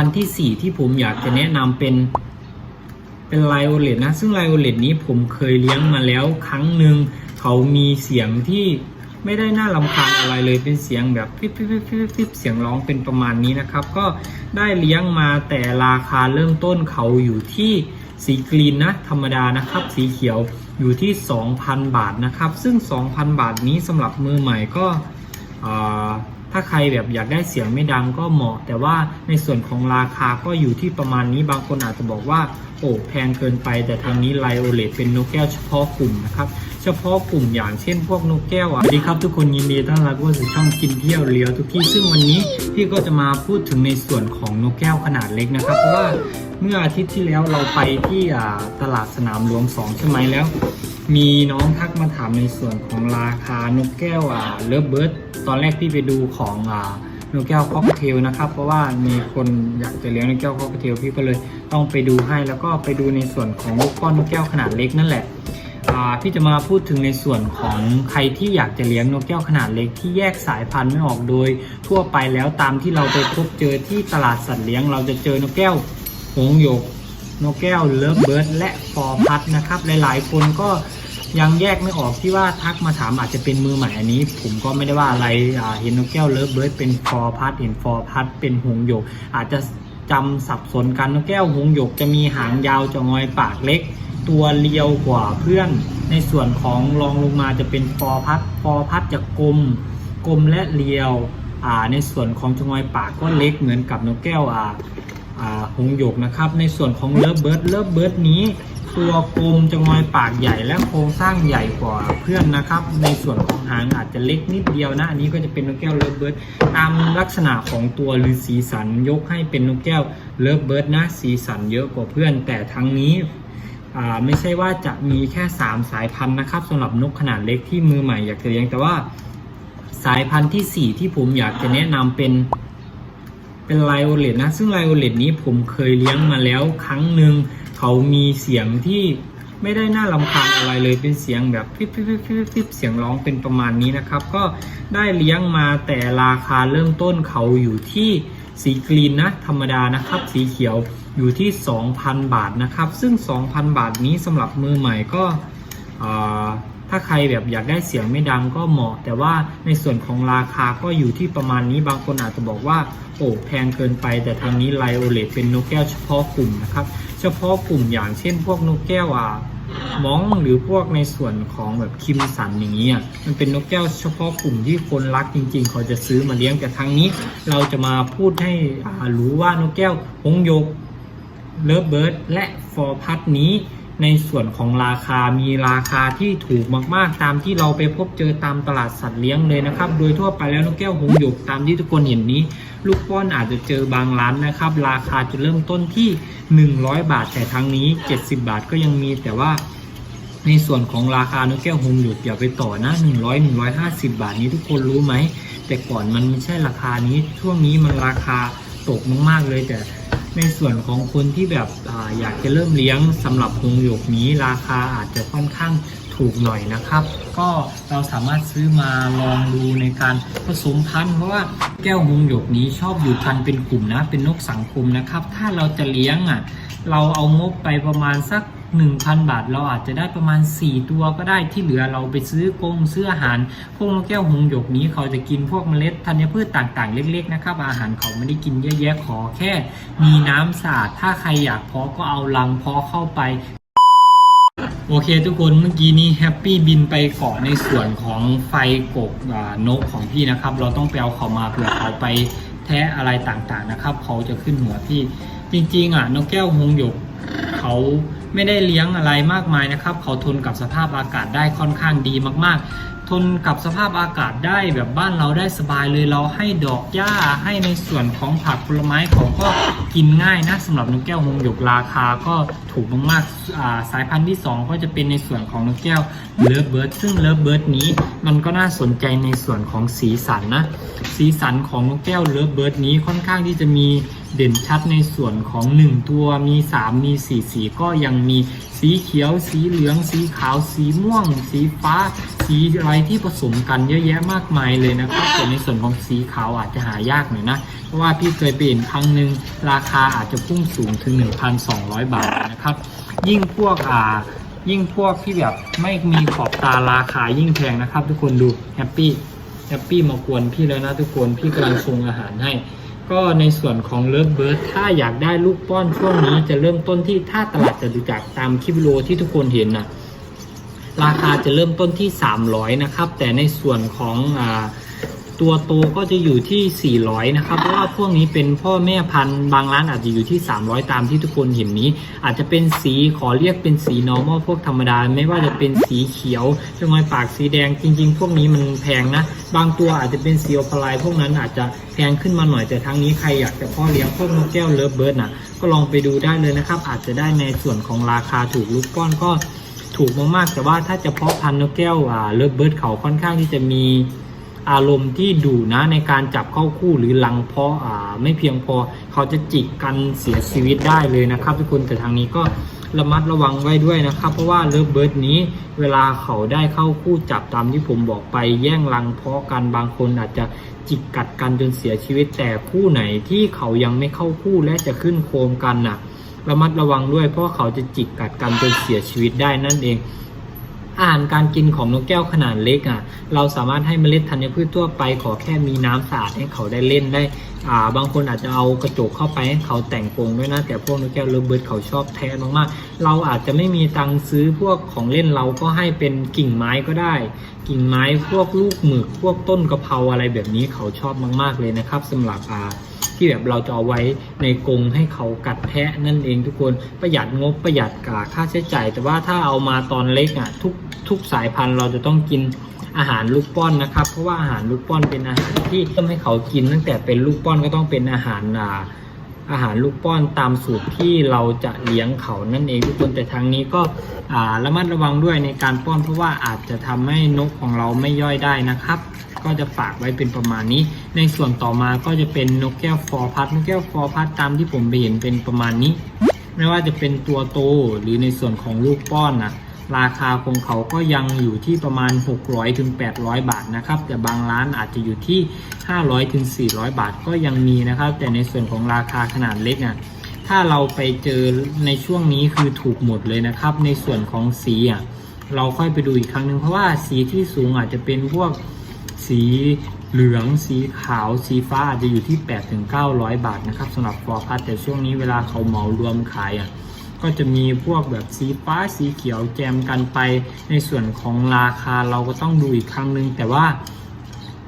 พันธุ์ที่ 4 ที่ผมอยากจะแนะนำเป็นเป็นไลโอเลตนะ ซึ่งไลโอเลตนี้ผมเคยเลี้ยงมาแล้วครั้งหนึ่งเขามีเสียงที่ไม่ได้น่ารำคาญอะไรเลยเป็นเสียงแบบฟิบฟิบฟิบฟิบฟิบเสียงร้องเป็นประมาณนี้นะครับ ก็ได้เลี้ยงมาแต่ราคาเริ่มต้นเขาอยู่ที่สีกรีนนะธรรมดานะครับ สีเขียวอยู่ที่ 2,000 บาทนะครับ ซึ่ง 2,000 บาทนี้สำหรับมือใหม่ก็อ่า ถ้าใครแบบอยากได้เสียงไม่ดังก็เหมาะ แต่ว่าในส่วนของราคาก็อยู่ที่ประมาณนี้บางคนอาจจะบอกว่าโอ้แพงเกินไป แต่ทางนี้ไลโอเลตเป็นนกแก้วเฉพาะกลุ่มนะครับ ฉพาะกลุ่มอย่างเช่นพวกนกแก้วอะสวัสดีครับทุกคนยินดีต้อนรับเข้าสู่ช่องกินเที่ยวเลี้ยวทุกที่ซึ่งวันนี้พี่ก็จะมาพูดถึงในส่วนของนกแก้วขนาดเล็กนะครับ เพราะว่าเมื่ออาทิตย์ที่แล้วเราไปที่ตลาดสนามหลวง2ใช่ไหมแล้ว มีน้องทักมาถามในส่วนของราคานกแก้วอ่าเลิฟเบิร์ดตอนแรกพี่ไปดูของอ่านกแก้วคอกเทลนะครับ เพราะว่ามีคนอยากจะเลี้ยงนกแก้วคอกเทลพี่ก็เลยต้องไปดูให้แล้วก็ไปดูในส่วนของลูกก้อนนกแก้วขนาดเล็กนั่นแหละ พี่จะมาพูดถึงในส่วนของใครที่อยากจะเลี้ยงนกแก้วขนาดเล็กที่แยกสายพันธุ์ไม่ออกโดย ทั่วไปแล้วตามที่เราไปพบเจอที่ตลาดสัตว์เลี้ยง เราจะเจอนกแก้วหงหยกนกแก้วเลิฟเบิร์ดและฟอร์พัดนะครับหลายๆ คนก็ยังแยกไม่ออกที่ว่าทักมาถามอาจจะเป็นมือใหม่อันนี้ ผมก็ไม่ได้ว่าอะไรเห็นนกแก้วเลิฟเบิร์ดเป็นฟอร์พัดเห็นฟอร์พัดเป็นหงหยก อาจจะจำสับสนกันนกแก้วหงหยกจะมีหางยาวจะงอยปากเล็ก ตัวเรียวกว่าเพื่อน ในส่วนของรองลงมาจะเป็นฟอพัดฟอพัดจะกลมกลมและเรียวอ่าในส่วนของจงอยปากก็เล็กเหมือนกับนกแก้วอ่าอ่าหงหยกนะครับ ในส่วนของเลิฟเบิร์ดเลิฟเบิร์ดนี้ ตัวกลมจงอยปากใหญ่และโครงสร้างใหญ่กว่าเพื่อนนะครับ ในส่วนของหางอาจจะเล็กนิดเดียวนะอันนี้ก็จะเป็นนกแก้วเลิฟเบิร์ดตามลักษณะของตัวหรือสีสันยกให้เป็นนกแก้วเลิฟเบิร์ดนะสีสันเยอะกว่าเพื่อน แต่ทั้งนี้ ไม่ใช่ว่าจะมีแค่ 3 สายพันธุ์นะครับสำหรับนกขนาดเล็กที่มือใหม่อยากจะเลี้ยงแต่ว่าสายพันธุ์ทีสี่4 ที่ผมอยากจะแนะนำเป็นเป็นไลโอเลตนะซึ่งไลโอเลตนี้ผมเคยเลี้ยงมาแล้วครั้งหนึ่งเขามีเสียงที่ไม่ได้น่ารำคาญอะไรเลยเป็นเสียงแบบฟิบฟิบฟิบฟิบฟิบเสียงร้องเป็นประมาณนี้นะครับ ก็ได้เลี้ยงมาแต่ราคาเริ่มต้นเขาอยู่ที่ สีกรีนนะธรรมดานะครับสีเขียวอยู่ที่ 2,000 บาทนะครับ ซึ่ง 2,000 บาทนี้สำหรับมือใหม่ก็ถ้าใครแบบอยากได้เสียงไม่ดังก็เหมาะ แต่ว่าในส่วนของราคาก็อยู่ที่ประมาณนี้บางคนอาจจะบอกว่าโอ้แพงเกินไป แต่ทางนี้ไลโอเลตเป็นนกแก้วเฉพาะกลุ่มนะครับ เฉพาะกลุ่มอย่างเช่นพวกนกแก้วอะ มองหรือพวกในส่วนของแบบคิมสันอย่างนี้อะมันเป็นนกแก้วเฉพาะกลุ่มที่คนรักจริง ๆ เขาจะซื้อมาเลี้ยงแต่ทางนี้ เราจะมาพูดให้รู้ว่านกแก้วหงส์หยกเลิฟเบิร์ดและฟอร์พัทนี้ในส่วนของราคามีราคาที่ถูกมากๆ ตามที่เราไปพบเจอตามตลาดสัตว์เลี้ยงเลยนะครับ โดยทั่วไปแล้วนกแก้วหงหยกตามที่ทุกคนเห็นนี้ ลูกป้อนอาจจะเจอบางร้านนะครับ ราคาจะเริ่มต้นที่ 100 บาท แต่ทั้งนี้ 70 บาทก็ยังมีแต่ว่าในส่วนของราคานกแก้วหงส์หยกอย่าไปต่อนะ 100 150 บาทนี้ทุกคนรู้ไหม แต่ก่อนมันไม่ใช่ราคานี้ช่วงนี้มันราคาตกมากๆเลยแต่ในส่วนของคนที่แบบออยากจะเริ่มเลี้ยงสำหรับหงหยกนี้ราคาอาจจะค่อนข้าง ถูกหน่อยนะครับ ก็เราสามารถซื้อมาลองดูในการผสมพันธุ์เพราะว่าแก้วหงหยกนี้ชอบอยู่กันเป็นกลุ่มนะ เป็นนกสังคมนะครับ ถ้าเราจะเลี้ยงอะเราเอางบไปประมาณสัก 1,000 บาท เราอาจจะได้ประมาณ 4 ตัวก็ได้ที่เหลือเราไปซื้อกงซื้ออาหารพวกนกแก้วหงหยกนี้เขาจะกินพวกเมล็ดธัญพืชต่างๆ เล็กๆนะครับ อาหารเขาไม่ได้กินเยอะแยะขอแค่ มีน้ำสะอาดถ้าใครอยากเพาะก็เอาลังเพาะเข้าไป โอเคทุกคนเมื่อกี้นี้แฮปปี้บินไปเกาะในส่วนของไฟกบนกของพี่นะครับ เราต้องไปเอาเขามาเผื่อเขาไปแทะอะไรต่างๆนะครับ เขาจะขึ้นหัวพี่จริงๆอะนกแก้วหงหยกเขา ไม่ได้เลี้ยงอะไรมากมายนะครับ เขาทนกับสภาพอากาศได้ค่อนข้างดีมาก ๆ ทนกับสภาพอากาศได้แบบบ้านเราได้สบายเลยเราให้ดอกหญ้าให้ในส่วนของผักผลไม้เขาก็กินง่ายนะสำหรับนกแก้วหงหยกราคาก็ถูกมากๆสายพันธุ์ที่ 2 ก็จะเป็นในส่วนของนกแก้วเลิฟเบิร์ดซึ่งเลิฟเบิร์ดนี้มันก็น่าสนใจในส่วนของสีสันนะสีสันของนกแก้วเลิฟเบิร์ดนี้ค่อนข้างที่จะมี เด่นชัดในส่วนของ 1 ตัวมี 3 มี 4 สีก็ยังมีสีเขียว สีเหลือง สีขาว สีม่วง สีฟ้า สีอะไรที่ผสมกันเยอะแยะมากมายเลยนะครับแต่ในส่วนของสีขาวอาจจะหายากหน่อยนะ เพราะว่าพี่เคยไปเห็นครั้งหนึ่งราคาอาจจะพุ่งสูงถึง 1,200 บาทนะครับ ยิ่งพวกอ่ายิ่งพวกที่แบบไม่มีขอบตาราคายิ่งแพงนะครับ ทุกคนดูแฮปปี้แฮปปี้มากวนพี่แล้วนะทุกคนพี่กำลังชงอาหารให้ ก็ในส่วนของเลิฟเบิร์ดถ้าอยากได้ลูกป้อนช่วงนี้จะเริ่มต้นที่ถ้าตลาดจะดูจากตามคลิปวิดีโอที่ทุกคนเห็นนะราคาจะเริ่มต้นที่ 300 นะครับ แต่ในส่วนของอ่า ตัวโตก็จะอยู่ที่ 400 นะครับ เพราะว่าพวกนี้เป็นพ่อแม่พันธุ์บางร้านอาจจะอยู่ที่ 300 ตามที่ทุกคนเห็นนี้ อาจจะเป็นสีขอเรียกเป็นสี normal พวกธรรมดา ไม่ว่าจะเป็นสีเขียวจงอยปากสีแดงจริง ๆ พวกนี้มันแพงนะ บางตัวอาจจะเป็นสีโอพลายพวกนั้นอาจจะแพงขึ้นมาหน่อยแต่ทั้งนี้ใครอยากจะเพ่อเลี้ยงพวกนกแก้วเลิฟเบิร์ดน่ะก็ลองไปดูได้เลยนะครับ อาจจะได้ในส่วนของราคาถูกลูกป้อนก็ถูกมากๆแต่ว่าถ้าจะเพาะพันธุ์นกแก้วอ่าเลิฟเบิร์ดเขาค่อนข้างที่จะมี อารมณ์ที่ดุนะในการจับเข้าคู่หรือลังเพาะอ่าไม่เพียงพอเขาจะจิกกันเสียชีวิตได้เลยนะครับ ทุกคนแต่ทางนี้ก็ระมัดระวังไว้ด้วยนะครับ เพราะว่าเลิฟเบิร์ดนี้เวลาเขาได้เข้าคู่จับตามที่ผมบอกไปแย่งรังเพาะกันบางคนอาจจะจิกกัดกันจนเสียชีวิตแต่คู่ไหนที่เขายังไม่เข้าคู่และจะขึ้นโคมกันน่ะ ระมัดระวังด้วยเพราะเขาจะจิกกัดกันจนเสียชีวิตได้นั่นเอง อาหารการกินของนกแก้วขนาดเล็กอะเราสามารถให้เมล็ดธัญพืชทั่วไป ขอแค่มีน้ำสะอาดให้เขาได้เล่นได้อ่าบางคนอาจจะเอากระจกเข้าไปให้เขาแต่งกรงด้วยนะ แต่พวกนกแก้วเลิฟเบิร์ดเขาชอบแท้มากๆ เราอาจจะไม่มีตังค์ซื้อพวกของเล่นเราก็ให้เป็นกิ่งไม้ก็ได้ กิ่งไม้พวกลูกหมึกพวกต้นกะเพราอะไรแบบนี้เขาชอบมาก ๆเลยนะครับสำหรับอ่าที่แบบเราจะเอาไว้ในกรงให้เขากัดแทะนั่นเองทุกคนประหยัดงบประหยัดกาค่าใช้จ่าย แต่ว่าถ้าเอามาตอนเล็กอะทุก ทุกสายพันธุ์เราจะต้องกินอาหารลูกป้อนนะครับ เพราะว่าอาหารลูกป้อนเป็นอาหารที่ต้องให้เขากิน ตั้งแต่เป็นลูกป้อนก็ต้องเป็นอาหารอ่าอาหารลูกป้อนตามสูตรที่เราจะเลี้ยงเขานั่นเองทุกคนแต่ทางนี้ก็ระมัดระวังด้วยในการป้อนเพราะว่าอาจจะทำให้นกของเราไม่ย่อยได้นะครับ ก็จะฝากไว้เป็นประมาณนี้ ในส่วนต่อมาก็จะเป็นนกแก้วฟอร์พัดนกแก้วฟอร์พัดตามที่ผมไปเห็นเป็นประมาณนี้ ไม่ว่าจะเป็นตัวโตหรือในส่วนของลูกป้อนนะ ราคาของเขาก็ยังอยู่ที่ประมาณ 600ถึง800 บาทนะครับ แต่บางร้านอาจจะอยู่ที่ 500ถึง400 บาทก็ยังมีนะครับ แต่ในส่วนของราคาขนาดเล็กอะถ้าเราไปเจอในช่วงนี้คือถูกหมดเลยนะครับ ในส่วนของสีอะเราค่อยไปดูอีกครั้งหนึ่งเพราะว่าสีที่สูงอาจจะเป็นพวกสีเหลืองสีขาวสีฟ้าอาจจะอยู่ที่8ถึง900 บาทนะครับสำหรับฟอร์พัทแต่ช่วงนี้เวลาเขาเหมารวมขายอะ ก็จะมีพวกแบบสีฟ้าสีเขียวแจมกันไป ในส่วนของราคาเราก็ต้องดูอีกครั้งหนึ่งแต่ว่า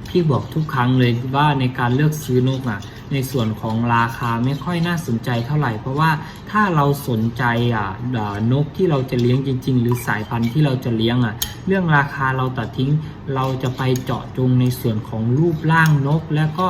พี่บอกทุกครั้งเลยว่าในการเลือกซื้อนกอะ ในส่วนของราคาไม่ค่อยน่าสนใจเท่าไหร่ เพราะว่าถ้าเราสนใจอะนกที่เราจะเลี้ยงจริง ๆ หรือสายพันธุ์ที่เราจะเลี้ยงอะ เรื่องราคาเราตัดทิ้งเราจะไปเจาะจงในส่วนของรูปร่างนกแล้วก็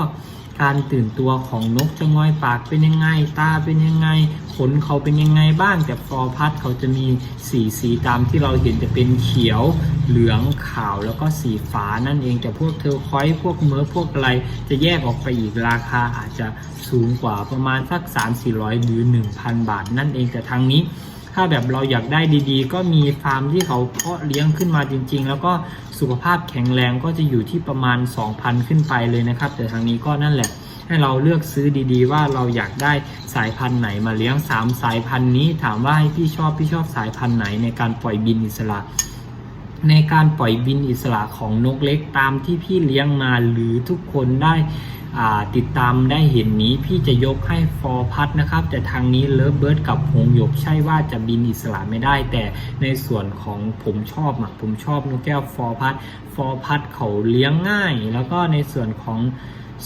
การตื่นตัวของนกจะงอยปากเป็นยังไง ตาเป็นยังไง ขนเขาเป็นยังไงบ้าง แต่ฟอพัดเขาจะมีสีสีตามที่เราเห็นจะเป็นเขียว เหลืองขาวแล้วก็สีฟ้านั่นเองแต่พวกเทอร์คอยพวกเมอร์พวกอะไรจะแยกออกไปอีกราคาอาจจะสูงกว่าประมาณสัก 3 4 0 0 หรือ 1,000 บาทนั่นเองแต่ทางนี้ ถ้าแบบเราอยากได้ดีๆ ก็มีฟาร์มที่เขาเพาะเลี้ยงขึ้นมาจริง ๆ แล้วก็สุขภาพแข็งแรงก็จะอยู่ที่ประมาณ 2,000 ขึ้นไปเลยนะครับ แต่ทางนี้ก็นั่นแหละ ให้เราเลือกซื้อดีๆ ว่าเราอยากได้สายพันธุ์ไหนมาเลี้ยง 3 สายพันธุ์นี้ ถามว่าให้พี่ชอบพี่ชอบสายพันธุ์ไหนในการปล่อยบินอิสระ ในการปล่อยบินอิสระของนกเล็กตามที่พี่เลี้ยงมาหรือทุกคนได้ ติดตามได้เห็นนี้พี่จะยกให้ฟอร์พัดนะครับ แต่ทางนี้เลิฟเบิร์ดกับหงหยกใช่ว่าจะบินอิสระไม่ได้ แต่ในส่วนของผมชอบอะผมชอบนกแก้วฟอร์พัดฟอร์พัดเขาเลี้ยงง่าย แล้วก็ในส่วนของ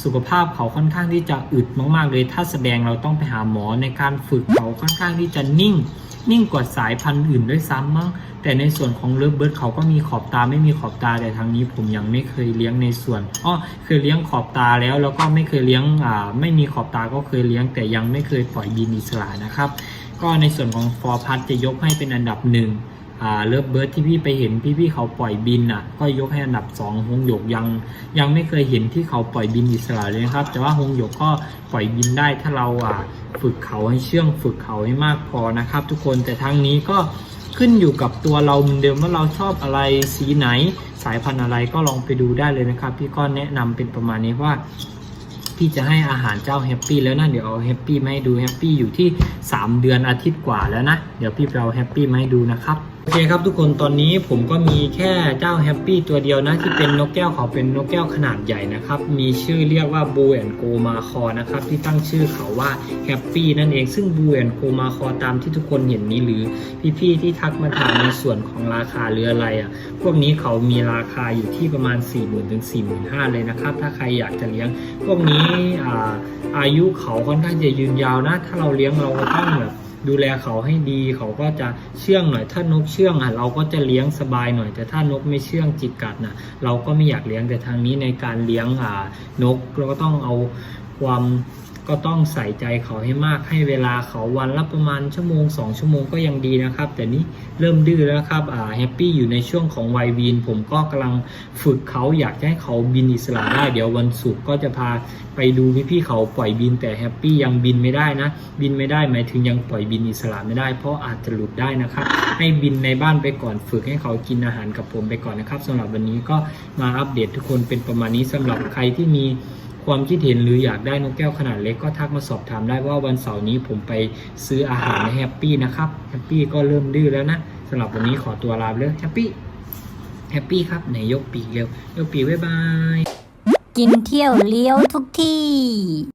สุขภาพเขาค่อนข้างที่จะอึดมาก ๆ เลย ถ้าแสดงเราต้องไปหาหมอในการฝึกเขาค่อนข้างที่จะนิ่ง นิ่งกว่าสายพันธุ์อื่นด้วยซ้ำมั้งแต่ในส่วนของเลิฟเบิร์ดเขาก็มีขอบตาไม่มีขอบตาแต่ทางนี้ผมยังไม่เคยเลี้ยงในส่วนอ้อเคยเลี้ยงขอบตาแล้วแล้วก็ไม่เคยเลี้ยงอ่าไม่มีขอบตาก็เคยเลี้ยงแต่ยังไม่เคยปล่อยบินอิสระนะครับ ก็ในส่วนของฟอร์พัทจะยกให้เป็นอันดับหนึ่งอ่าเลิฟเบิร์ดที่พี่ไปเห็นพี่ๆเขาปล่อยบินอะ ก็ยกให้อันดับสองฮงหยกยังยังไม่เคยเห็นที่เขาปล่อยบินอิสระเลยนะครับ แต่ว่าฮงหยกก็ปล่อยบินได้ถ้าเราอ่า ฝึกเขาให้เชื่องฝึกเขาให้มากพอนะครับ ทุกคนแต่ทางนี้ก็ขึ้นอยู่กับตัวเราเหมือนเดิมว่าเราชอบอะไรสีไหนสายพันธุ์อะไรก็ลองไปดูได้เลยนะครับ พี่ก็แนะนำเป็นประมาณนี้ว่า พี่จะให้อาหารเจ้าแฮปปี้แล้วนะเดี๋ยวเอาแฮปปี้มาให้ดูแฮปปี้อยู่ที่ 3 เดือนอาทิตย์กว่าแล้วนะ เดี๋ยวพี่ไปเอาแฮปปี้มาให้ดูนะครับ โอเคครับทุกคนตอนนี้ผมก็มีแค่เจ้าแฮปปี้ตัวเดียวนะ ที่เป็นนกแก้วเขาเป็นนกแก้วขนาดใหญ่นะครับ มีชื่อเรียกว่าบูแอนโกมาคอนะครับ ที่ตั้งชื่อเขาว่าแฮปปี้นั่นเองซึ่งบูแอนโกมาคอตามที่ทุกคนเห็นนี้หรือพี่ๆที่ทักมาถามในส่วนของราคาหรืออะไรอะพวกนี้เขามีราคาอยู่ที่ประมาณ 4 0 0 0 0ถึง45,000เลยนะครับ ถ้าใครอยากจะเลี้ยง พวกนี้อ่าอายุเขาค่อนข้างจะยืนยาวนะ ถ้าเราเลี้ยงเราก็ต้องแบบ ดูแลเขาให้ดี เขาก็จะเชื่องหน่อยถ้านกเชื่องอะเราก็จะเลี้ยงสบายหน่อย แต่ถ้านกไม่เชื่องจิกกัดนะเราก็ไม่อยากเลี้ยงแต่ทางนี้ในการเลี้ยงอ่านกเราก็ต้องเอาความ ก็ต้องใส่ใจเขาให้มากให้เวลาเขาวันละประมาณชั่วโมงสองชั่วโมงก็ยังดีนะครับ แต่นี้เริ่มดื้อแล้วครับอ่าแฮปปี้อยู่ในช่วงของวัยวีน ผมก็กำลังฝึกเขาอยากให้เขาบินอิสระได้ เดี๋ยววันศุกร์ก็จะพาไปดูพี่ๆเขาปล่อยบินแต่แฮปปี้ยังบินไม่ได้นะ บินไม่ได้หมายถึงยังปล่อยบินอิสระไม่ได้ เพราะอาจจะหลุดได้นะครับให้บินในบ้านไปก่อนฝึกให้เขากินอาหารกับผมไปก่อนนะครับสำหรับวันนี้ก็มาอัปเดตทุกคนเป็นประมาณนี้สำหรับใครที่มี ความคิดเห็นหรืออยากได้นกแก้วขนาดเล็กก็ทักมาสอบถามได้ว่าวันเสาร์นี้ผมไปซื้ออาหารในแฮปปี้นะครับแฮปปี้ก็เริ่มดื้อแล้วนะสำหรับวันนี้ขอตัวลาไปเลยแฮปปี้แฮปปี้ครับไหนยกปีกเร็วยกปีกบ๊ายบาย กินเที่ยวเลี้ยวทุกที่